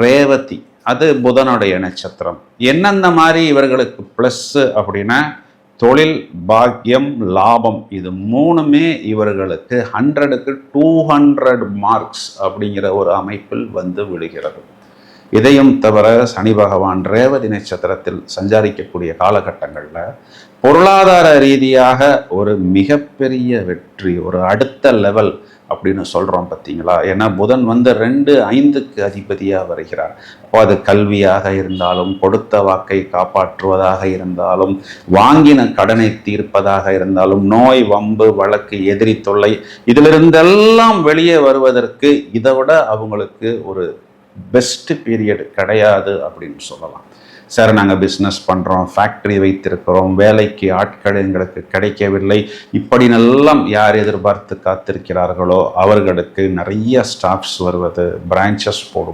ரேவதி. அது புதனுடைய நட்சத்திரம். என்னென்ன மாதிரி இவர்களுக்கு ப்ளஸ்ஸு அப்படின்னா தொழில் பாக்கியம் லாபம் இது மூணுமே இவர்களுக்கு ஹண்ட்ரடுக்கு டூ ஹண்ட்ரட் மார்க்ஸ் அப்படிங்கிற ஒரு அமைப்பில் வந்து விடுகிறது. இதையும் தவிர சனி பகவான் ரேவதி நட்சத்திரத்தில் சஞ்சாரிக்கக்கூடிய காலகட்டங்களில் பொருளாதார ரீதியாக ஒரு மிகப்பெரிய வெற்றி ஒரு அடுத்த லெவல் அப்படின்னு சொல்கிறோம் பார்த்தீங்களா? ஏன்னா புதன் வந்து ரெண்டு ஐந்துக்கு அதிபதியாக வருகிறார். அப்போ அது கல்வியாக இருந்தாலும் கொடுத்த வாக்கை காப்பாற்றுவதாக இருந்தாலும் வாங்கின கடனை தீர்ப்பதாக இருந்தாலும் நோய் வம்பு வழக்கு எதிரி தொல்லை இதிலிருந்தெல்லாம் வெளியே வருவதற்கு இதை விட அவங்களுக்கு ஒரு பெஸ்ட் பீரியட் கிடையாது அப்படின்னு சொல்லலாம். சார் நாங்கள் பிஸ்னஸ் பண்ணுறோம் ஃபேக்ட்ரி வைத்திருக்கிறோம் வேலைக்கு ஆட்கள் எங்களுக்கு கிடைக்கவில்லை. இப்படினெல்லாம் யார் எதிர்பார்த்து காத்திருக்கிறார்களோ அவர்களுக்கு நிறைய ஸ்டாஃப்ஸ் வருவது பிரான்ச்சஸ் போடும்